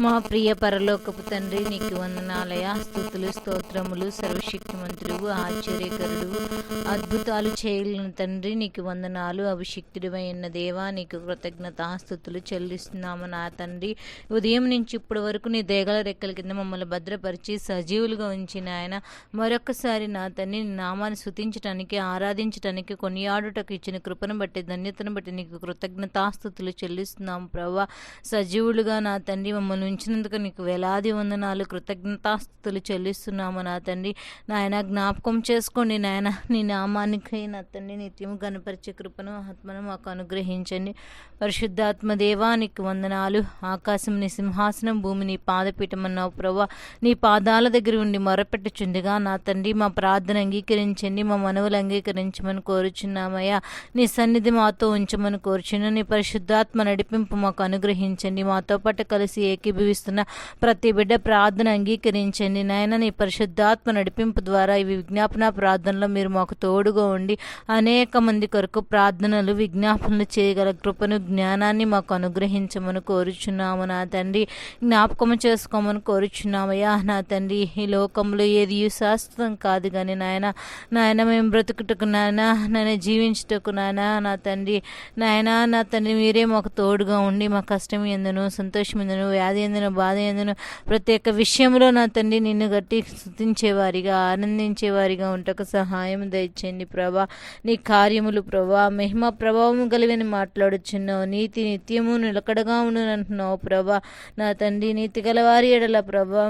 మా ప్రియ పరలోకపు తండ్రి నీకు వందనాలయ. స్థుతులు స్తోత్రములు సర్వశక్తిమంతుడు ఆశ్చర్యకరుడు. అద్భుతాలు చేయలేని తండ్రి నీకు వందనాలు. అభిషక్తుడివైన దేవా నీకు కృతజ్ఞత. స్థుతులు చెల్లిస్తున్నాము నా తండ్రి. ఉదయం నుంచి ఇప్పటి వరకు నీ దేగల రెక్కల కింద మమ్మల్ని భద్రపరిచి సజీవులుగా ఉంచిన ఆయన మరొకసారి నా తండ్రి నామాన్ని శుతించటానికి ఆరాధించటానికి కొనియాడుటకు ఇచ్చిన కృపను బట్టి ధన్యతను బట్టి నీకు కృతజ్ఞతాస్థుతులు చెల్లిస్తున్నాము ప్రభా. సజీవులుగా నా తండ్రి మమ్మల్ని ఉంచినందుకు నీకు వేలాది వందనాలు. కృతజ్ఞతాస్థుతులు చెల్లిస్తున్నాము నా తండ్రి. నాయన జ్ఞాపకం చేసుకోండి నాయన. నీ నామానికి నా తండ్రి నిత్యము కనపరిచే కృపను ఆత్మను మాకు అనుగ్రహించండి. పరిశుద్ధాత్మ దేవానికి వందనాలు. ఆకాశం నీ సింహాసనం భూమి నీ పాదపీఠం అన్నావు ప్రభా నీ పాదాల దగ్గర ఉండి మొరపెట్టుచుండగా నా తండ్రి. మా ప్రార్థన అంగీకరించండి మా మనవులు అంగీకరించమని కోరుచున్నామయ్యా. నీ సన్నిధి మాతో ఉంచమని కోరుచున్నాను. నీ పరిశుద్ధాత్మ నడిపింపు మాకు అనుగ్రహించండి. మాతో పాటు కలిసి ఏకీభవిస్తున్న ప్రతి బిడ్డ ప్రార్థన అంగీకరించండి. నాయన నీ పరిశుద్ధాత్మ నడిపింపు ద్వారా ఈ విజ్ఞాపన ప్రార్థనలో మీరు మాకు తోడుగా ఉండి అనేక మంది కొరకు ప్రార్థనలు విజ్ఞాపనలు చేయగల కృపను జ్ఞానాన్ని మాకు అనుగ్రహించమని కోరుచున్నాము. నా తండ్రి జ్ఞాపకము చేసుకోమని కోరుచున్నామయ్యా. నా తండ్రి ఈ లోకంలో ఏది శాశ్వతం కాదు కానీ నాయన నాయన మేము బ్రతుకుటకు నాయన నాయన జీవించుటకు నాయన నా తండ్రి నాయన నా తండ్రి మీరే మాకు తోడుగా ఉండి మా కష్టం ఎందును సంతోషం ఎందును వ్యాధి బాధ ఎందును బాధ ఎందును ప్రతి ఒక్క విషయంలో నా తండ్రి నిన్ను గట్టి స్థుతించేవారిగా ఆనందించేవారిగా ఉంటకు సహాయం దయచేయండి ప్రభా. నీ కార్యములు ప్రభా మహిమ ప్రభావం కలివని మాట్లాడుచున్నావు. నీతి నిత్యము నిలకడగా ఉండునంటున్నావు ప్రభా. నా తండ్రి నీతి గలవారి ఎడల ప్రభా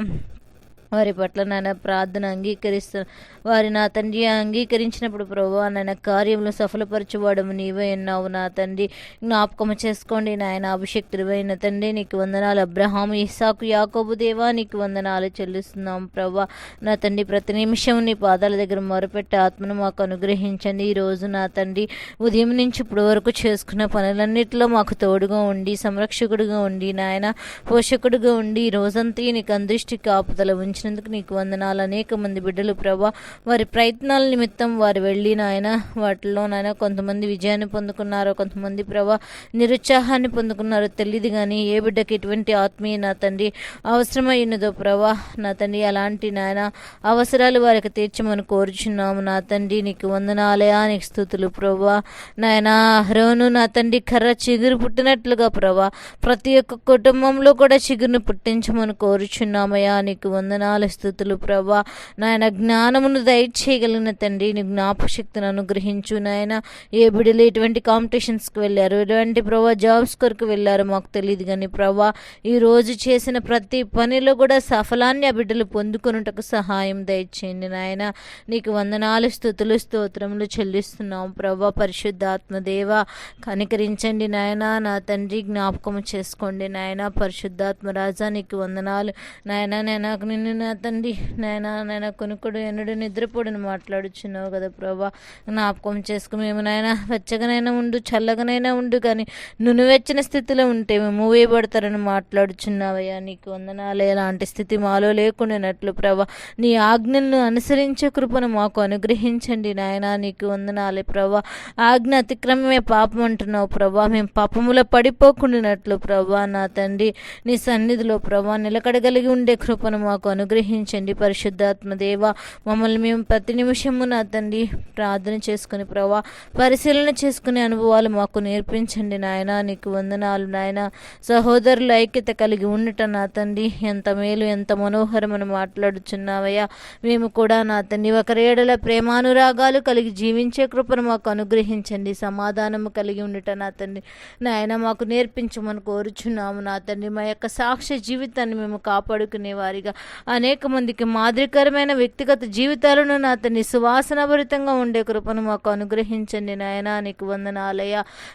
వారి పట్ల నాయన ప్రార్థన అంగీకరిస్తాను వారి నా తండ్రి అంగీకరించినప్పుడు ప్రభు నాయన కార్యములు సఫలపరచువాడము నీవే ఉన్నావు నా తండ్రి. జ్ఞాపకము చేసుకోండి నాయన అభిషక్తుడివైన తండ్రి నీకు వందనాలు. అబ్రహాం ఇస్సాకు యాకోబు దేవా నీకు వందనాలు చెల్లిస్తున్నాం ప్రభా. నా తండ్రి ప్రతి నిమిషం నీ పాదాల దగ్గర మొరపెట్టి ఆత్మను మాకు అనుగ్రహించండి. ఈ రోజు నా తండ్రి ఉదయం నుంచి ఇప్పుడు వరకు చేసుకున్న పనులన్నిటిలో మాకు తోడుగా ఉండి సంరక్షకుడుగా ఉండి నాయన పోషకుడుగా ఉండి ఈ రోజంతా నీకు అందృష్టి కాపుదల చేసినందుకు నీకు వందనాలు. అనేక మంది బిడ్డలు ప్రభా వారి ప్రయత్నాల నిమిత్తం వారు వెళ్ళి నాయన వాటిలో నాయన కొంతమంది విజయాన్ని పొందుకున్నారు కొంతమంది ప్రభా నిరుత్సాహాన్ని పొందుకున్నారో తెలియదు కానీ ఏ బిడ్డకి ఎటువంటి ఆత్మీయ నా తండ్రి అవసరమైనదో ప్రభా నా తండ్రి అలాంటి నాయన అవసరాలు వారికి తీర్చమని కోరుచున్నాము. నా తండ్రి నీకు వందనాలయా నీకు స్థుతులు ప్రభా. నాయన హరోను నా తండ్రి కర్ర చిగురు పుట్టినట్లుగా ప్రభా ప్రతి ఒక్క కుటుంబంలో కూడా చిగురును పుట్టించమని కోరుచున్నామయ్యా. నీకు వందనాలు. స్థుతులు ప్రభా. నాయన జ్ఞానమును దయచేయగలిగిన తండ్రి నీ జ్ఞాపశక్తిని అనుగ్రహించు నాయన. ఏ బిడ్డలు ఎటువంటి కాంపిటీషన్స్కి వెళ్ళారు? ఎటువంటి ప్రభా జాబ్స్ కొరకు వెళ్ళారు మాకు తెలియదు కానీ ప్రభా ఈ రోజు చేసిన ప్రతి పనిలో కూడా సఫలాన్ని ఆ బిడ్డలు పొందుకొనుటకు సహాయం దయచేయండి నాయన. నీకు వందనాలు స్థుతులు స్తోత్రములు చెల్లిస్తున్నాం ప్రభా పరిశుద్ధాత్మదేవ కనికరించండి నాయన నా తండ్రి జ్ఞాపకం చేసుకోండి నాయన. పరిశుద్ధాత్మ రాజా నీకు వందనాలు. నాయన నేను నిన్ను నా తండ్రి నాయన నాయన కొనుక్కుడు ఎన్నడు నిద్రపోడని మాట్లాడుచున్నావు కదా ప్రభా. జ్ఞాపకం చేసుకు మేము నాయన. వెచ్చగానైనా ఉండు చల్లగానైనా ఉండు కానీ నునువెచ్చిన స్థితిలో ఉంటే మేము వేయబడతారని మాట్లాడుచున్నావయ్యా. నీకు వందనాలే. ఎలాంటి స్థితి మాలో లేకుండానట్లు ప్రభా. నీ ఆజ్ఞలను అనుసరించే కృపను మాకు అనుగ్రహించండి నాయన. నీకు వందనాలే ప్రభా. ఆజ్ఞ అతిక్రమమే పాపం అంటున్నావు ప్రభా. మేము పాపములో పడిపోకుండానట్లు ప్రభా నా తండ్రి. నీ సన్నిధిలో ప్రభా నిలకడగలిగి ఉండే కృపను మాకు అను అనుగ్రహించండి. పరిశుద్ధాత్మదేవ మమ్మల్ని మేము ప్రతి నిమిషము నా తండ్రి ప్రార్థన చేసుకుని ప్రభా పరిశీలన చేసుకునే అనుభవాలు మాకు నేర్పించండి నాయన. నీకు వందనాలు నాయన. సహోదరుల ఐక్యత కలిగి ఉండట నా తండ్రి. ఎంత మేలు ఎంత మనోహరమని మాట్లాడుచున్నావయ్యా. మేము కూడా నా తండ్రి ఒకరేడల ప్రేమానురాగాలు కలిగి జీవించే కృపను మాకు అనుగ్రహించండి. సమాధానము కలిగి ఉండట నా తండ్రి. నాయన మాకు నేర్పించమని కోరుచున్నాము. నా తండ్రి మా యొక్క సాక్ష్య జీవితాన్ని మేము కాపాడుకునే వారిగా అనేక మందికి మాదిరికరమైన వ్యక్తిగత జీవితాలను నా సువాసనభరితంగా ఉండే కృపను మాకు అనుగ్రహించండి నాయన. నీకు వందనాలయ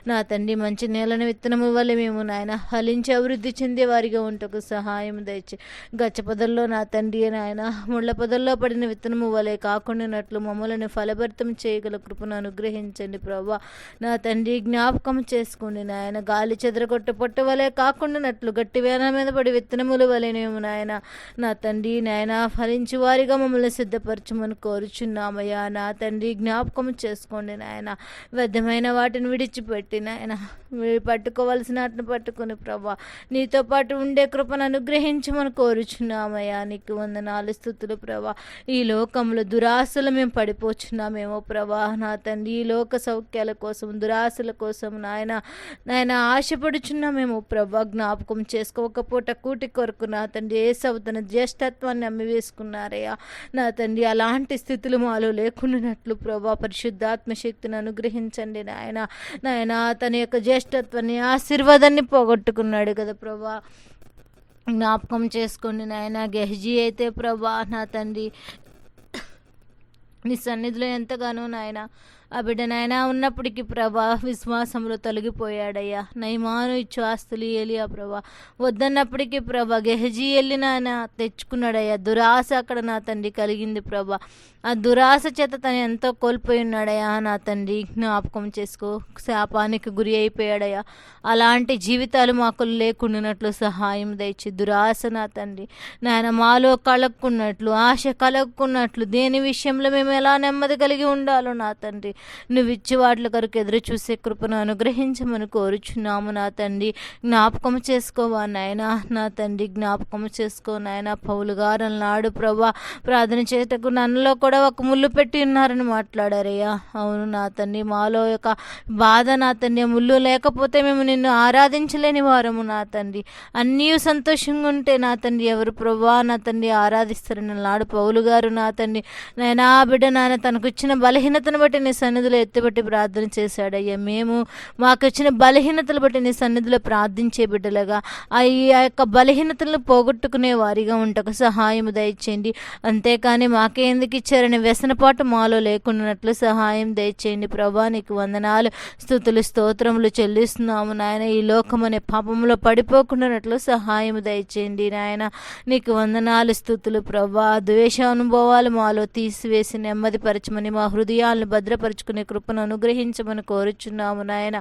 నా తండ్రి మంచి నేలను విత్తనము వల్ల మేము నాయన హలించి అభివృద్ధి చెందే వారిగా ఉంటకు సహాయం దయచి. గచ్చ పొదల్లో నా తండ్రి నాయన ముళ్ళ పొదల్లో పడిన విత్తనము వలె కాకుండానట్లు మమ్మలను ఫలభరితం చేయగల కృపను అనుగ్రహించండి ప్రభా నా తండ్రి జ్ఞాపకం చేసుకోండి నాయన. గాలి చెదరగొట్ట పొట్ట వలె కాకుండానట్లు గట్టి వేల మీద పడి విత్తనములు వలెనేమో నాయన నా తండ్రి ఉండి నాయనా ఫలించి వారిగా మమ్మల్ని సిద్ధపరచమని కోరుచున్నామయ్యా. నా తండ్రి జ్ఞాపకం చేసుకోండి నాయన. వ్యర్థమైన వాటిని విడిచిపెట్టి నాయన మీరు పట్టుకోవాల్సిన వాటిని పట్టుకుని ప్రభా నీతో పాటు ఉండే కృపను అనుగ్రహించమని కోరుచున్నామయ్యా. నీకు వందనాలు స్థుతులు ప్రభా. ఈ లోకంలో దురాశలు మేము పడిపోచున్నామేమో ప్రభా. నా తండ్రి ఈ లోక సౌఖ్యాల కోసం దురాశల కోసం నాయన నాయన ఆశపడుచున్నామేమో ప్రభా. జ్ఞాపకం చేసుకో కూటి కొరకు నా తండ్రి ఏ తన జ్యేష్ఠత అమ్మి నమ్మివేసుకున్నారయ్యా నా తండ్రి అలాంటి స్థితులు మాలో లేకుండానట్లు ప్రభా పరిశుద్ధాత్మ శక్తిని అనుగ్రహించండి నాయన. నాయన తన యొక్క జ్యేష్ఠత్వాన్ని ఆశీర్వాదాన్ని పోగొట్టుకున్నాడు కదా ప్రభా. జ్ఞాపకం చేసుకోండి నాయన గెహజీ అయితే ప్రభా నా తండ్రి నీ సన్నిధిలో ఎంతగానో నాయన ఆ బిడ్డ నాయన ఉన్నప్పటికీ ప్రభా విశ్వాసంలో తొలగిపోయాడయ్యా. నైమాను ఇచ్చు ఆస్తులు ఏలియా ప్రభా. వద్దన్నప్పటికీ ప్రభా గెహజీ వెళ్ళి నాయన తెచ్చుకున్నాడయ్యా. దురాశ అక్కడ నా తండ్రి కలిగింది ప్రభా. ఆ దురాశ చేత తను ఎంతో కోల్పోయి ఉన్నాడయ్యా నా తండ్రి. జ్ఞాపకం చేసుకో శాపానికి గురి అయిపోయాడయ్యా. అలాంటి జీవితాలు మాకు లేకుండానట్లు సహాయం దయచి దురాశ నా తండ్రి. నాయన మాలో కలక్కున్నట్లు ఆశ కలక్కున్నట్లు దేని విషయంలో మేము ఎలా నెమ్మది కలిగి ఉండాలో నా తండ్రి. నువ్వు ఇచ్చి వాటి కొరకు ఎదురు చూసే కృపను అనుగ్రహించమని కోరుచున్నాము నా తండ్రి. జ్ఞాపకం చేసుకోవా నాయన? నా తండ్రి జ్ఞాపకం చేసుకో నాయన. పౌలు గారు అన్నాడు ప్రభా ప్రార్థన చేయటకు నన్నులో కూడా ఒక ముళ్ళు పెట్టి ఉన్నారని మాట్లాడారయ్యా. అవును నా తండ్రి మాలో యొక్క బాధ నా తండ్రి. ముళ్ళు లేకపోతే మేము నిన్ను ఆరాధించలేని వారము నా తండ్రి. అన్నీ సంతోషంగా ఉంటే నా తండ్రి ఎవరు? ప్రభా నా తండ్రి ఆరాధిస్తారని నాడు పౌలు గారు నా తండ్రి. నాయనా బిడ్డ నాయన తనకు ఇచ్చిన బలహీనతను బట్టి నీ సన్నిధిలో ఎత్తుబట్టి ప్రార్థన చేశాడయ్యా. మేము మాకు వచ్చిన బలహీనతలు బట్టి నీ సన్నిధిలో ప్రార్థించే బిడ్డలుగా ఆ ఈ యొక్క బలహీనతలను పోగొట్టుకునే వారిగా ఉంటకు సహాయం దయచేయండి. అంతేకాని మాకే ఎందుకు ఇచ్చారని వ్యసనపాటు మాలో లేకున్నట్లు సహాయం దయచేయండి. ప్రభా నీకు వందనాలు స్థుతులు స్తోత్రములు చెల్లిస్తున్నాము నాయన. ఈ లోకం అనే పాపంలో పడిపోకుండానట్లు సహాయం దయచేయండి నాయన. నీకు వందనాలు స్థుతులు ప్రభా. ద్వేష అనుభవాలు మాలో తీసివేసి నెమ్మదిపరచమని మా హృదయాలను భద్రపరుచుకునే కృపను అనుగ్రహించమని కోరుచున్నాము నాయన.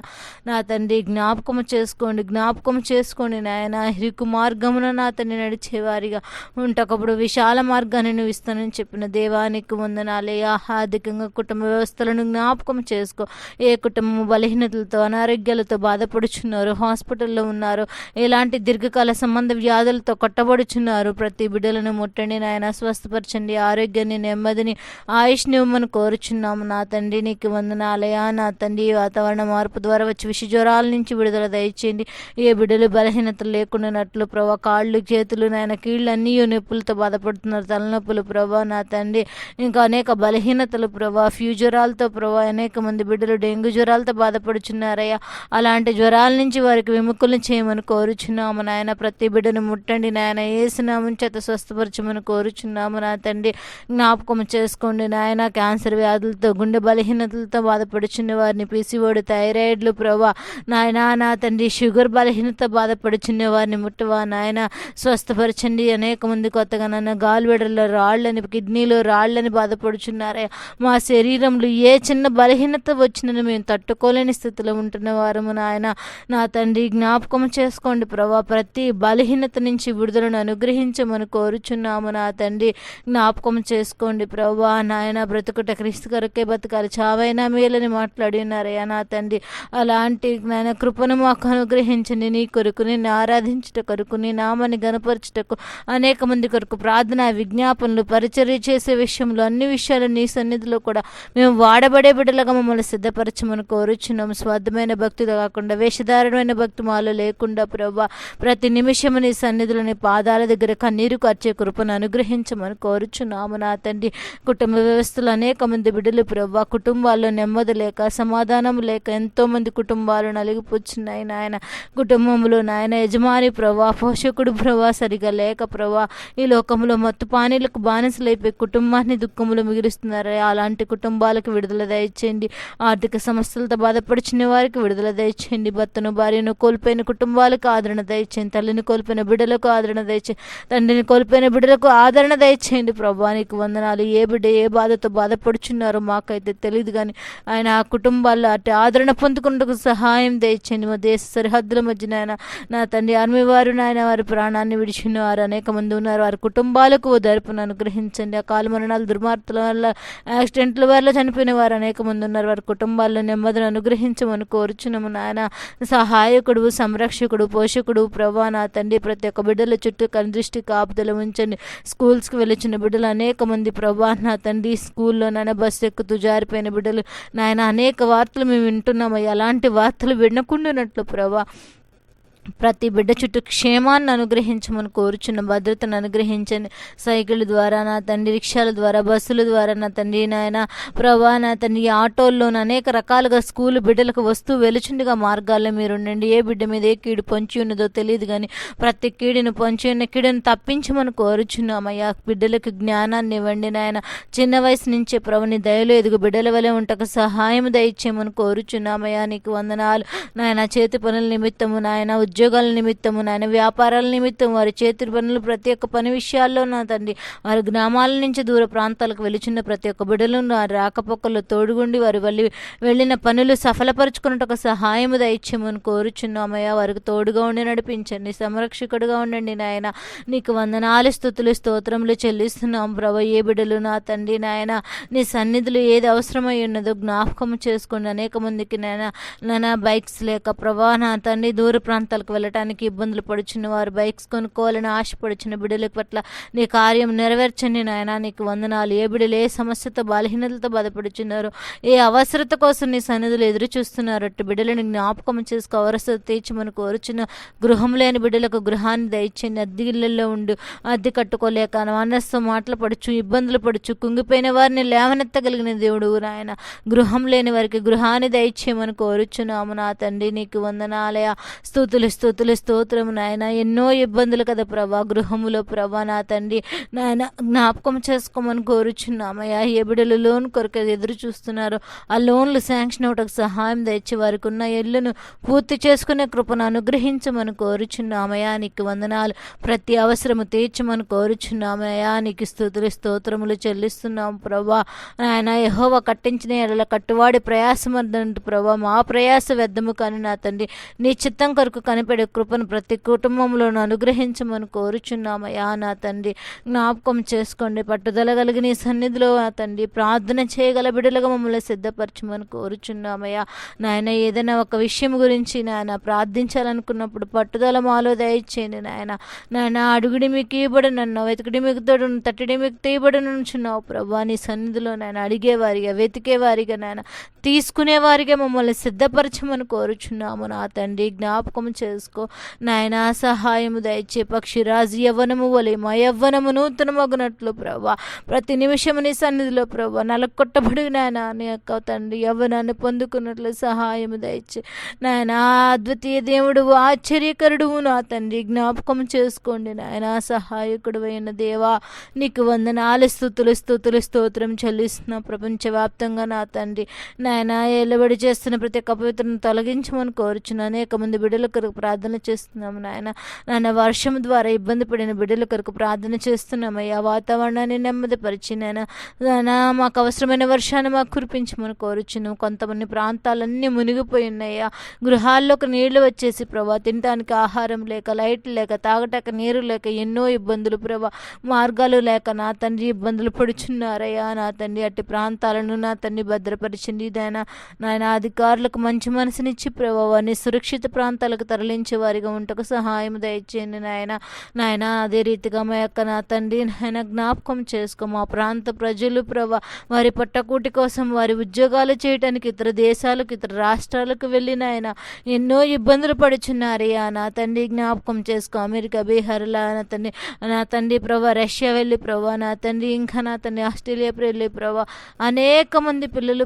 నా తండ్రి జ్ఞాపకం చేసుకోండి జ్ఞాపకం చేసుకోండి నాయన. ఇరుకు మార్గమున నా తండ్రి నడిచేవారిగా ఉంటకప్పుడు విశాల మార్గాన్ని నువ్వు ఇస్తానని చెప్పిన దేవానికి వందనాలే. ఆర్థికంగా కుటుంబ వ్యవస్థలను జ్ఞాపకం చేసుకో. ఏ కుటుంబం బలహీనతలతో అనారోగ్యాలతో బాధపడుచున్నారు హాస్పిటల్లో ఉన్నారు ఎలాంటి దీర్ఘకాల సంబంధ వ్యాధులతో కొట్టబడుచున్నారు. ప్రతి బిడ్డలను ముట్టండి నాయన స్వస్థపరచండి ఆరోగ్యాన్ని నెమ్మదిని ఆయుష్ని ఇవ్వమని కోరుచున్నాము నా తండ్రిని. నీకు వందనాలయా నా తండ్రి ఈ వాతావరణ మార్పు ద్వారా వచ్చి విష జ్వరాల నుంచి విడుదల దయచేయండి. ఏ బిడ్డలు బలహీనత లేకుండానట్లు ప్రభా కాళ్ళు చేతులు నాయన కీళ్ళు అన్నీ నొప్పులతో బాధపడుతున్నారు. తలనొప్పులు ప్రభా నా తండ్రి. ఇంకా అనేక బలహీనతలు ప్రభా ఫ్యూ జ్వరాలతో ప్రభా అనేక మంది బిడ్డలు డెంగ్యూ జ్వరాలతో బాధపడుచున్నారయ్యా. అలాంటి జ్వరాల నుంచి వారికి విముక్కులను చేయమని కోరుచున్నాము నాయన. ప్రతి బిడ్డను ముట్టండి నాయన. ఏసునామం చేత స్వస్థపరచమని కోరుచున్నాము నా తండ్రి. జ్ఞాపకం చేసుకోండి నాయన. క్యాన్సర్ వ్యాధులతో గుండె బలహీన బలహీనతలతో బాధపడుచున్న వారిని పిసిఓడు థైరాయిడ్లు ప్రభా. నాయన నా తండ్రి షుగర్ బలహీనత బాధపడుచున్న వారిని ముట్టవా? నాయన స్వస్థపరచండి. అనేక మంది కొత్తగా నన్ను గాల్వెడల్లో రాళ్ళని కిడ్నీలో రాళ్ళని బాధపడుచున్నారే. మా శరీరంలో ఏ చిన్న బలహీనత వచ్చినను మేము తట్టుకోలేని స్థితిలో ఉంటున్న వారము నాయన. నా తండ్రి జ్ఞాపకం చేసుకోండి ప్రభా. ప్రతి బలహీనత నుంచి విడుదలను అనుగ్రహించమని కోరుచున్నాము నా తండ్రి. జ్ఞాపకం చేసుకోండి ప్రభా. నాయన బ్రతుకుట క్రీస్తు కొరకే బతకాలి. చావైనా మేలని మాట్లాడినారయ్యా నా తండ్రి. అలాంటి నాయన కృపను మాకు అనుగ్రహించండి. నీ కొరకు నిన్ను ఆరాధించుట కొరకు నీ నామాన్ని గనపరచుటకు అనేక మంది కొరకు ప్రార్థన విజ్ఞాపనలు పరిచర్య చేసే విషయంలో అన్ని విషయాలు నీ సన్నిధిలో కూడా మేము వాడబడే బిడ్డలుగా మమ్మల్ని సిద్ధపరచమని కోరుచున్నాము. స్వార్థమైన భక్తితో కాకుండా వేషధారణమైన భక్తి మాలో లేకుండా ప్రభా ప్రతి నిమిషం నీ సన్నిధిలో నీ పాదాల దగ్గర కన్నీరు కర్చే కృపను అనుగ్రహించమని కోరుచున్నాము నా తండ్రి. కుటుంబ వ్యవస్థలో అనేక మంది బిడ్డలు ప్రభా కుటుంబాల్లో నెమ్మది లేక సమాధానం లేక ఎంతోమంది కుటుంబాలు నలిగిపోచున్నాయి నాయన. కుటుంబంలో నాయన యజమాని ప్రభా పోషకుడు ప్రభా సరిగా లేక ప్రభా ఈ లోకంలో మత్తు పానీలకు బానిసలైపోయి కుటుంబాన్ని దుఃఖములు మిగులుస్తున్నారు. అలాంటి కుటుంబాలకు విడుదల దయచేయండి. ఆర్థిక సమస్యలతో బాధపడిచిన వారికి విడుదల దయచేయండి. భర్తను భార్యను కోల్పోయిన కుటుంబాలకు ఆదరణ దయచేయండి. తల్లిని కోల్పోయిన బిడ్డలకు ఆదరణ దయచేయండి. తండ్రిని కోల్పోయిన బిడ్డలకు ఆదరణ దయచేయండి. ప్రభా నీకు వందనాలు. ఏ బిడ్డ ఏ బాధతో బాధపడుచున్నారో మాకైతే తెలియదు. తెలియదు కానీ ఆయన ఆ కుటుంబాల్లో అటు ఆదరణ పొందుకుంటూ సహాయం దయచండి మా దేశ సరిహద్దుల మధ్య నాయన నా తండ్రి ఆర్మీ వారు నాయన వారి ప్రాణాన్ని విడిచిన వారు అనేక మంది ఉన్నారు. వారి కుటుంబాలకు ఓదార్పును అనుగ్రహించండి. ఆ కాలు మరణాలు దుర్మార్గుల వల్ల యాక్సిడెంట్ల వల్ల చనిపోయిన వారు అనేక మంది ఉన్నారు. వారి కుటుంబాల్లో నెమ్మదిని అనుగ్రహించమని కోరుచున్నాము నాయన. సహాయకుడు సంరక్షకుడు పోషకుడు ప్రభా నా తండ్రి ప్రతి ఒక్క బిడ్డల చుట్టూ కనిదృష్టి కాపుదల ఉంచండి. స్కూల్స్కి వెళ్ళిన బిడ్డలు అనేక మంది ప్రభా నా తండ్రి స్కూల్లో నాయన బస్సు ఎక్కుతూ జారిపోయిన బిడ్డలు. నాయన అనేక వార్తలు మేము వింటున్నాము అలాంటి వార్తలు వినకుండానట్లు ప్రభా. ప్రతి బిడ్డ చుట్టూ క్షేమాన్ని అనుగ్రహించమని కోరుచున్న భద్రతను అనుగ్రహించండి సైకిల్ ద్వారా నా తండ్రి రిక్షాల ద్వారా బస్సుల ద్వారా నా తండ్రి నాయన ప్రభా నా తండ్రి ఆటోల్లో అనేక రకాలుగా స్కూల్ బిడ్డలకు వస్తూ వెలుచుండిగా మార్గాల్లో మీరు ఉండండి. ఏ బిడ్డ మీద ఏ కీడు పొంచి ఉన్నదో తెలియదు కానీ ప్రతి కీడును పొంచి ఉన్న కీడును తప్పించమని కోరుచున్నామయ్యా. బిడ్డలకు జ్ఞానాన్ని ఇవ్వండి నాయన. చిన్న వయసు నుంచే ప్రభుని దయలో ఎదుగు బిడ్డల వలె ఉంటకు సహాయం దయచేయమని కోరుచున్నామయ్యా. నీకు వందనాలు నాయన. చేతి పనుల నిమిత్తము నాయన ఉద్యోగాల నిమిత్తము నాయన వ్యాపారాల నిమిత్తం వారి చేతి పనులు ప్రతి ఒక్క పని విషయాల్లో నా తండ్రి. వారి గ్రామాల నుంచి దూర ప్రాంతాలకు వెలుచున్న ప్రతి ఒక్క బిడ్డలను వారి రాకపోకల్లో తోడుగుండి వారి వెళ్ళి వెళ్ళిన పనులు సఫలపరుచుకున్నట్టు సహాయము దయచేయమని కోరుచున్నామయ్యా. వారికి తోడుగా ఉండి నడిపించండి సంరక్షకుడుగా ఉండండి నాయన. నీకు వందనాలు స్థుతులు స్తోత్రములు చెల్లిస్తున్నాం ప్రభా. ఏ బిడ్డలు నా తండ్రి నాయన నీ సన్నిధులు ఏది అవసరమై ఉన్నదో జ్ఞాపకం చేసుకోండి అనేక మందికి నాయన నా బైక్స్ లేక ప్రభా నా తండ్రి దూర ప్రదేశాలకు వెళ్ళటానికి ఇబ్బందులు పడుచున్న వారు బైక్స్ కొనుక్కోవాలని ఆశపడుచున్న బిడ్డల పట్ల నీ కార్యం నెరవేర్చండి నాయన. నీకు వందనాలు. ఏ బిడ్డలు ఏ సమస్యతో బలహీనతలతో బాధపడుచున్నారు ఏ అవసరత కోసం నీ సన్నిధులు ఎదురు చూస్తున్నారు అట్టి బిడ్డలను జ్ఞాపకం చేసుకో. అవసరత తీర్చమని కోరుచున్న గృహం లేని బిడ్డలకు గృహాన్ని దయచేయండి. అద్దె ఇళ్ళలో ఉండు. అద్దె కట్టుకోలేక మనస్సు మాటలు పడుచు ఇబ్బందులు పడుచు కుంగిపోయిన వారిని లేవనెత్తగలిగిన దేవుడు నాయన. గృహం లేని వారికి గృహాన్ని దయచేయమని కోరుచున్నాము నా తండ్రి. నీకు వందనాలయ. స్థుతులు స్థుతులు స్తోత్రము నాయన. ఎన్నో ఇబ్బందులు కదా ప్రభా. గృహములో ప్రభా నా తండ్రి. నాయన జ్ఞాపకం చేసుకోమని కోరుచున్నామయ్యా. ఏ బిడ్డలు లోన్ కొరకు ఎదురు చూస్తున్నారు. ఆ లోన్లు శాంక్షన్ అవటకు సహాయం తెచ్చి వారికి ఉన్న ఇల్లును పూర్తి చేసుకునే కృపను అనుగ్రహించమని కోరుచున్నామయ్యా. నీకు వందనాలు. ప్రతి అవసరము తీర్చమని కోరుచున్నామయ్యా. నీకు స్థుతులు స్తోత్రములు చెల్లిస్తున్నాం ప్రభా. నాయన యహోవ కట్టించిన ఎడల కట్టువాడి ప్రయాసం అర్థం ప్రభా. మా ప్రయాస వ్యర్థము కానీ నా తండ్రి. నీ చిత్తం కొరకు కనిపెడే కృపను ప్రతి కుటుంబంలోనూ అనుగ్రహించమని కోరుచున్నామయ్యా నా తండ్రి. జ్ఞాపకం చేసుకోండి పట్టుదల కలిగి నీ సన్నిధిలో నా తండ్రి. ప్రార్థన చేయగల బిడ్డలుగా మమ్మల్ని సిద్ధపరచమని కోరుచున్నామయ్యా. నాయన ఏదైనా ఒక విషయం గురించి నాయన ప్రార్థించాలనుకున్నప్పుడు పట్టుదల మాలో దయచేయండి నాయన. నాయన అడుగుడి మీకు ఇవ్వబడి నన్ను వెతికిడి మీకు తోడు తట్టిడి మీకు తీయబడి నుంచున్నావు ప్రభా నీ సన్నిధిలో నాయన అడిగేవారిగా వెతికేవారిగా నాయన తీసుకునేవారిగా మమ్మల్ని సిద్ధపరచమని కోరుచున్నాము నా తండ్రి. జ్ఞాపకం చేసుకో నాయన సహాయము దయచే పక్షిరాజు యవ్వనము వలె మా యవ్వనము నూతనమగునట్లు ప్రభా ప్రతి నిమిషము నీ సన్నిధిలో ప్రభా నలకొట్టబడి నాయన నీ యొక్క తండ్రి యవ్వనాన్ని పొందుకున్నట్లు సహాయము దయచే నాయన అద్వితీయ దేవుడు ఆశ్చర్యకరుడు నా తండ్రి. జ్ఞాపకం చేసుకోండి నాయన సహాయకుడు అయిన దేవా నీకు వందనాలు స్థుతులు స్థుతులు స్తోత్రం చెల్లిస్తున్న ప్రపంచవ్యాప్తంగా నా తండ్రి. నాయన ఏలబడి చేస్తున్న ప్రతి ఒక్క పవిత్రను తొలగించమని కోరుచున్న అనేక మంది బిడ్డల కొరకు ప్రార్థన చేస్తున్నాము నాయన. నాయన వర్షం ద్వారా ఇబ్బంది పడిన బిడ్డల కొరకు ప్రార్థన చేస్తున్నామయ్యా వాతావరణాన్ని నెమ్మదిపరిచి నాయన. నాయన మాకు అవసరమైన వర్షాన్ని మాకు కురిపించమని కోరుచున్నాం కొంతమంది ప్రాంతాలన్నీ మునిగిపోయి ఉన్నాయా గృహాల్లోకి నీళ్ళు వచ్చేసి ప్రభా తినడానికి ఆహారం లేక లైట్ లేక తాగటాక నీరు లేక ఎన్నో ఇబ్బందులు ప్రభా మార్గాలు లేక నా తండ్రి ఇబ్బందులు పడుచున్నారయ్యా. నా తండ్రి అట్టి ప్రాంతాలను నా తండ్రి భద్రపరిచింది. నాయన నాయన అధికారులకు మంచి మనసునిచ్చి ప్రభా వారిని సురక్షిత ప్రాంతాలకు తరలించే వారిగా ఉంటకు సహాయం దయచేయండి నాయన. నాయన అదే రీతిగా మా యొక్క నా తండ్రి నాయన జ్ఞాపకం చేసుకో. మా ప్రాంత ప్రజలు ప్రభా వారి పట్టకూటి కోసం వారి ఉద్యోగాలు చేయడానికి ఇతర దేశాలకు ఇతర రాష్ట్రాలకు వెళ్ళి నాయన ఎన్నో ఇబ్బందులు పడుచున్నారయ్యా నా తండ్రి జ్ఞాపకం చేసుకో. అమెరికా బీహార్లా నా తండ్రి నా తండ్రి ప్రభా రష్యా వెళ్ళి ప్రభా నా తండ్రి ఇంకా నా తండ్రి ఆస్ట్రేలియా వెళ్ళి ప్రభా అనేక మంది పిల్లలు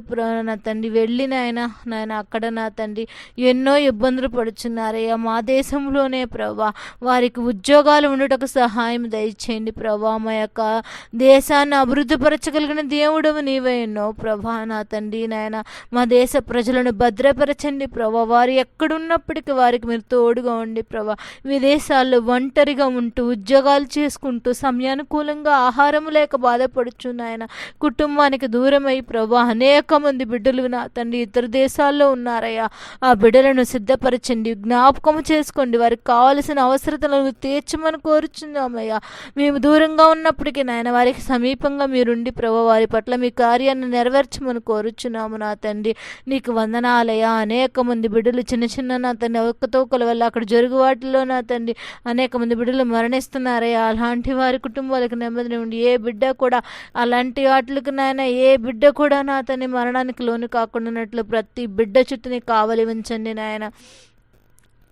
నా తండ్రి వెళ్ళి నాయన నాయన అక్కడ నా తండ్రి. ఎన్నో ఇబ్బందులు పడుచున్నారయ్యా. మా దేశంలోనే ప్రభా వారికి ఉద్యోగాలు ఉండటకు సహాయం దయచేయండి ప్రభా. మా యొక్క దేశాన్ని అభివృద్ధిపరచగలిగిన దేవుడవు నీవే ఎన్నో ప్రభా నా తండ్రి నాయన. మా దేశ ప్రజలను భద్రపరచండి ప్రభా. వారు ఎక్కడున్నప్పటికీ వారికి మీరు తోడుగా ఉండి ప్రభా. విదేశాల్లో ఒంటరిగా ఉంటూ ఉద్యోగాలు చేసుకుంటూ సమయానుకూలంగా ఆహారం లేక బాధపడుచు నాయన. కుటుంబానికి దూరమై ప్రభా అనేక మంది బిడ్డలు నా తండ్రి ఇతర దేశాల్లో ఉన్నారయ్యా. ఆ బిడ్డలను సిద్ధపరచండి జ్ఞాపకం చేసుకోండి. వారికి కావలసిన అవసరతలను తీర్చమని కోరుచున్నామయ్యా. మేము దూరంగా ఉన్నప్పటికీ నాయన వారికి సమీపంగా మీరుండి ప్రభు వారి పట్ల మీ కార్యాన్ని నెరవేర్చమని కోరుచున్నాము నా తండ్రి. నీకు వందనాలయ్యా. అనేక మంది బిడ్డలు చిన్న చిన్న నా తండ్రి ఒక్కతోకల వల్ల అక్కడ జరుగు వాటిలో నా తండ్రి. అనేక మంది బిడ్డలు మరణిస్తున్నారయ్యా. అలాంటి వారి కుటుంబాలకు నెమ్మదిని ఉండి ఏ బిడ్డ కూడా అలాంటి వాటికి నాయన ఏ బిడ్డ కూడా నా తండ్రి మరణానికి లోని కాకుండా ప్రతి బిడ్డ చుట్టూని కావలి ఉంచండి నాయన.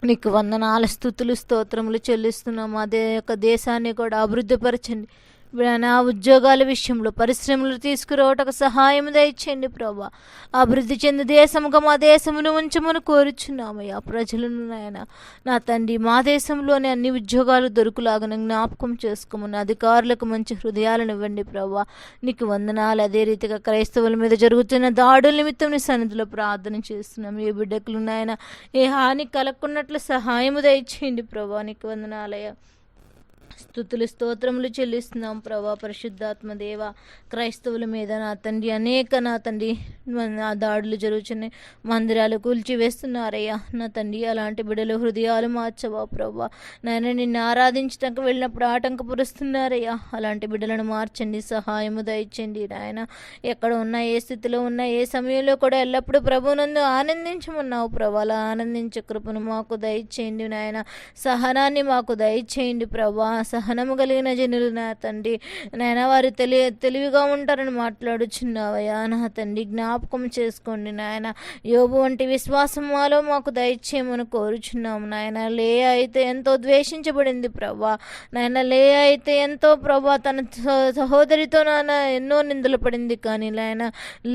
నీకు వందనాల స్థుతులు స్తోత్రములు చెల్లిస్తున్నాము. అదే యొక్క దేశాన్ని కూడా అభివృద్ధిపరచండి. నా ఉద్యోగాల విషయంలో పరిశ్రమలు తీసుకురావటకు సహాయం దయచేయండి ప్రభా. అభివృద్ధి చెంది దేశముగా మా దేశమును ఉంచమని కోరుచున్నామయ్యా. ప్రజలను నాయన నా తండ్రి మా దేశంలోనే అన్ని ఉద్యోగాలు దొరుకులాగా జ్ఞాపకం చేసుకోమని అధికారులకు మంచి హృదయాలను ఇవ్వండి ప్రభా. నీకు వందనాలు. అదే రీతిగా క్రైస్తవుల మీద జరుగుతున్న దాడుల నిమిత్తం నీ సన్నిధిలో ప్రార్థన చేస్తున్నాం. ఏ బిడ్డకులు నాయన ఏ హాని కలగకున్నట్లు సహాయము దయచేయండి ప్రభా. నీకు వందనాలయ్యా. స్థుతులు స్తోత్రములు చెల్లిస్తున్నాం ప్రభా. పరిశుద్ధాత్మ దేవ క్రైస్తవుల మీద నా తండ్రి అనేక నా తండ్రి నా దాడులు జరుగుతున్నాయి మందిరాలు కూల్చివేస్తున్నారయ్యా. నా తండ్రి అలాంటి బిడలు హృదయాలు మార్చవా ప్రభా. నాయన నిన్ను ఆరాధించడానికి వెళ్ళినప్పుడు ఆటంకపరుస్తున్నారయ్యా. అలాంటి బిడ్డలను మార్చండి సహాయము దయచండి నాయన. ఎక్కడ ఉన్నా ఏ స్థితిలో ఉన్నా ఏ సమయంలో కూడా ఎల్లప్పుడూ ప్రభునందు ఆనందించమన్నావు ప్రభా. అలా ఆనందించే కృపను మాకు దయచేయండి నాయన. సహనాన్ని మాకు దయచేయండి ప్రభా. సహనము కలిగిన జనులు నా తండ్రి. నాయన వారు తెలి తెలివిగా ఉంటారని మాట్లాడుచున్నావయ్యా నా తండ్రి జ్ఞాపకం చేసుకోండి నాయన. యోబు వంటి విశ్వాసం మాలో మాకు దయచేయమని కోరుచున్నాము నాయన. లే అయితే ఎంతో ద్వేషించబడింది ప్రభా. నాయన లే అయితే ఎంతో ప్రభా. తన సహోదరితో నాయన ఎన్నో నిందలు పడింది కానీ నాయన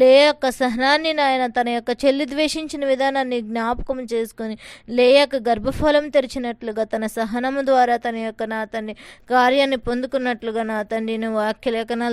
లే యొక్క సహనాన్ని నాయన తన యొక్క చెల్లి ద్వేషించిన విధానాన్ని జ్ఞాపకం చేసుకొని లే యొక్క గర్భఫలం తెరిచినట్లుగా తన సహనము ద్వారా తన యొక్క నా తన్ని కార్యాన్ని పొందుకున్నట్లుగా నా తండ్రి నువ్వు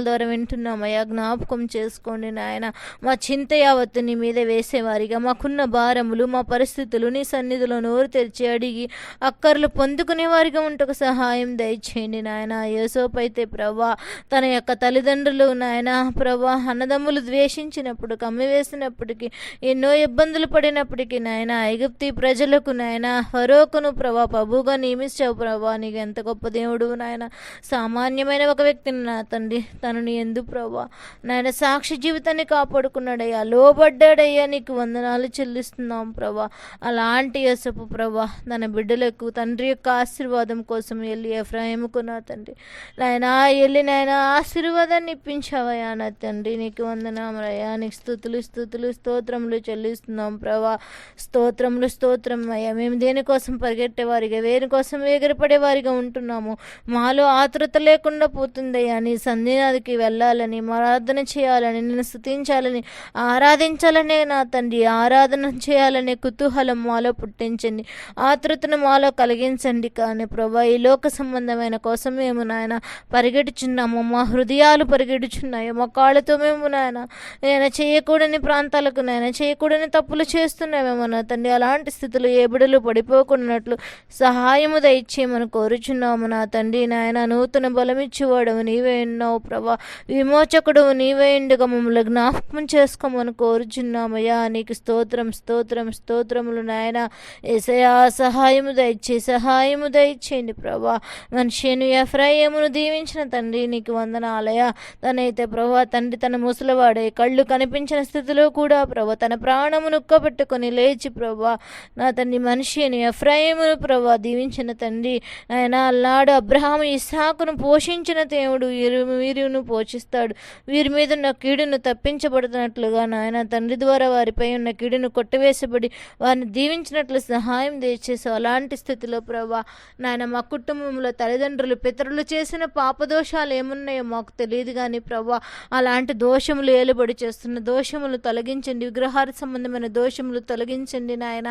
ద్వారా వింటున్నామయ్యా జ్ఞాపకం చేసుకోండి నాయన. మా చింత యావత్తు నీ మీద వేసేవారిగా. మాకున్న భారములు మా పరిస్థితులు నీ సన్నిధిలో నోరు తెరిచి అడిగి అక్కర్లు పొందుకునే వారిగా ఉంటకు సహాయం దయచేయండి నాయన. యేసోపు అయితే ప్రభా తన యొక్క తల్లిదండ్రులు నాయన ప్రభా అన్నదమ్ములు ద్వేషించినప్పుడు కమ్మివేసినప్పటికీ ఎన్నో ఇబ్బందులు పడినప్పటికీ నాయన ఐగుప్తి ప్రజలకు నాయన ఫరోకును ప్రభా ప్రభుగా నియమించావు ప్రభా నీకు ఎంత గొప్ప దేవుడు నాయన సామాన్యమైన ఒక వ్యక్తిని నా తండ్రి. తనని ఎందు ప్రభా? నాయన సాక్షి జీవితాన్ని కాపాడుకున్నాడయ్యా. లోబడ్డాడయ్యా. నీకు వందనాలు చెల్లిస్తున్నాం ప్రభా. అలాంటి యసపు ప్రభా తన బిడ్డలకు తండ్రి యొక్క ఆశీర్వాదం కోసం వెళ్ళి ఎఫ్రాయిముకు నా తండ్రి. నాయన వెళ్ళి నాయన ఆశీర్వాదాన్ని ఇప్పించావయ్యా నా తండ్రి. నీకు వందనామయ్యా నీకు స్థుతులు స్థుతులు స్తోత్రములు చెల్లిస్తున్నాం ప్రభా. స్తోత్రములు స్తోత్రం అయ్యా మేము దేనికోసం పరిగెట్టేవారిగా వేరుకోసం ఎగిరిపడేవారిగా ఉంటున్నాము? మాలో ఆతృత లేకుండా పోతుందయ్యా. నీ సన్నిధికి వెళ్ళాలని ఆరాధన చేయాలని నిన్ను స్థుతించాలని ఆరాధించాలనే నా తండ్రి. ఆరాధన చేయాలనే కుతూహలం మాలో పుట్టించండి. ఆతృతను మాలో కలిగించండి కానీ ప్రభా ఈ లోక సంబంధమైన కోసం మేము నాయన పరిగెడుచున్నాము. మా హృదయాలు పరిగెడుచున్నాయి. మా కాళ్ళతో మేము నాయన నేను చేయకూడని ప్రాంతాలకు నాయన చేయకూడని తప్పులు చేస్తున్నామేమో నా తండ్రి. అలాంటి స్థితిలో ఏ బిడలు పడిపోకున్నట్లు సహాయము దయచేయమని కోరుచున్నాము నా తండ్రి. నాయన నూతన బలమిచ్చేవాడవు నీవే ఉన్నావు ప్రభా. విమోచకుడు నీవే ఉండగా మమ్మల్ని జ్ఞాపకం చేసుకోమని కోరుచున్నామయ్యా. నీకు స్తోత్రం స్తోత్రం స్తోత్రములు నాయన. ఏసయా సహాయము దయచే సహాయము దయచేయండి ప్రభా. మనిషిని ఎఫ్రాయమును దీవించిన తండ్రి నీకు వందనాలయ తనైతే ప్రభా తండ్రి తన ముసలివాడే. కళ్ళు కనిపించిన స్థితిలో కూడా ప్రభా తన ప్రాణము ఉక్కబెట్టుకొని లేచి ప్రభా నా తండ్రి మనిషిని ఎఫ్రాయిమును ప్రభా దీవించిన తండ్రి. ఆయన అల్లాడు అబ్రహ అబ్రహాము ఇస్హాకును పోషించిన దేవుడు వీరు వీరును పోషిస్తాడు. వీరి మీద ఉన్న కీడును తప్పించబడుతున్నట్లుగా నాయన తండ్రి ద్వారా వారిపై ఉన్న కీడును కొట్టివేసబడి వారిని దీవించినట్లు సహాయం దయచేసావు అలాంటి స్థితిలో ప్రభా నాయన మా కుటుంబంలో తల్లిదండ్రులు పితరులు చేసిన పాపదోషాలు ఏమున్నాయో మాకు తెలియదు కానీ ప్రభా అలాంటి దోషములు ఏలుబడి చేస్తున్న దోషములు తొలగించండి. విగ్రహార సంబంధమైన దోషములు తొలగించండి నాయన.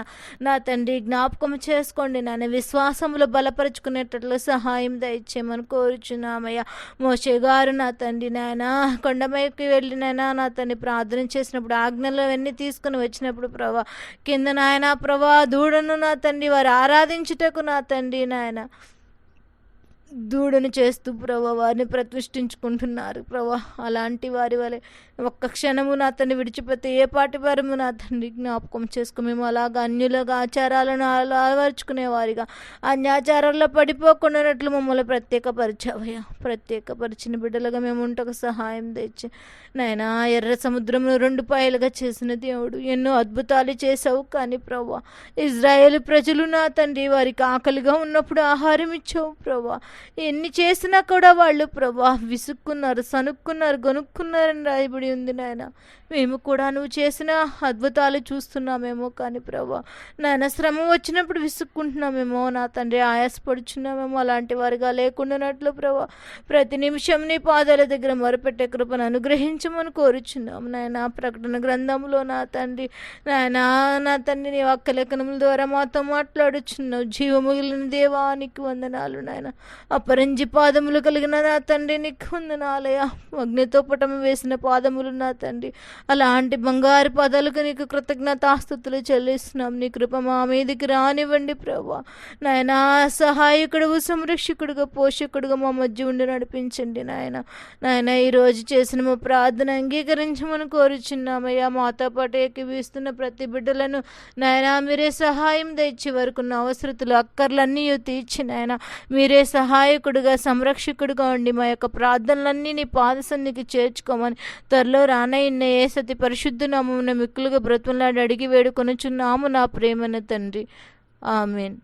నా తండ్రి జ్ఞాపకం చేసుకోండి నాయన. విశ్వాసములు బలపరుచుకునేటట్లు సహాయం దయచేయమని కోరుచున్నామయ్యా. మోషే గారు నా తండ్రి నాయన కొండమైకి వెళ్ళి నాయన నా తండ్రి ప్రార్థన చేసినప్పుడు ఆజ్ఞలు అవన్నీ తీసుకుని వచ్చినప్పుడు ప్రభా కింద నాయన ప్రభా దూడను నా తండ్రి వారు ఆరాధించుటకు నా తండ్రి నాయన. దూడను చేస్తూ ప్రభా వారిని ప్రతిష్ఠించుకుంటున్నారు ప్రభా. అలాంటి వారి వలె ఒక్క క్షణము నా తండ్రి విడిచిపోతే ఏ పాటి వారము నా తండ్రి జ్ఞాపకం చేసుకుని మేము అలాగా అన్యులుగా ఆచారాలను అలా అలవర్చుకునే వారిగా అన్యాచారాల్లో పడిపోకుండానట్లు మమ్మల్ని ప్రత్యేకపరిచావయ్యా. ప్రత్యేకపరిచిన బిడ్డలుగా మేము ఉంటకు సహాయం తెచ్చి నాయనా ఎర్ర సముద్రమును రెండు పాయలుగా చేసిన దేవుడు ఎన్నో అద్భుతాలు చేసావు కానీ ప్రభా ఇజ్రాయేల్ ప్రజలు నా తండ్రి వారికి ఆకలిగా ఉన్నప్పుడు ఆహారం ఇచ్చావు ప్రభా. ఎన్ని చేసినా కూడా వాళ్ళు ప్రభా విసుక్కున్నారు సనుక్కున్నారు గొనుక్కున్నారని రాయబడి ఉంది నాయన. మేము కూడా నువ్వు చేసిన అద్భుతాలు చూస్తున్నామేమో కానీ ప్రభా నాయన శ్రమ వచ్చినప్పుడు విసుక్కుంటున్నామేమో నా తండ్రి ఆయాసపడుచున్నామేమో అలాంటి వారిగా లేకుండానట్లు ప్రభా. ప్రతి నిమిషం నీ పాదాల దగ్గర మొరపెట్టే కృపను అనుగ్రహించమని కోరుచున్నాం నాయన. ప్రకటన గ్రంథంలో నా తండ్రి నాయన నా తండ్రి నీ ఒక్క ద్వారా మాతో మాట్లాడుచున్నావు. జీవముగిలిన దేవానికి వందనాలు నాయన. అపరంజి పాదములు కలిగిన నా తండ్రి నీకు వందనాలయ అగ్నితో పటము వేసిన పాదములు నా తండ్రి. అలాంటి బంగారు పాదాలకు నీకు కృతజ్ఞతాస్థుతులు చెల్లిస్తున్నాం. నీ కృప మా మీదకి రానివ్వండి ప్రభా. నాయన సహాయకుడు సంరక్షకుడుగా పోషకుడుగా మా మధ్య ఉండి నడిపించండి నాయన. నాయన ఈరోజు చేసిన మా ప్రార్థన అంగీకరించమని కోరుచున్నామయ్యా. మాతో పాటు ఎక్కివీస్తున్న ప్రతి బిడ్డలను నాయన మీరే సహాయం తెచ్చి వరకు ఉన్న అవసరతులు అక్కర్లన్నీ తీర్చి నాయన మీరే సహాయం సహాయకుడుగా సంరక్షకుడుగా ఉండి మా యొక్క ప్రార్థనలన్నీ నీ పాదసన్నికి చేర్చుకోమని త్వరలో రానయ్య ఏ సతి పరిశుద్ధ నామమున మిక్కులుగా బ్రతులాడి అడిగి వేడుకొనుచున్నాము నా ప్రేమను తండ్రి. ఆమెన్.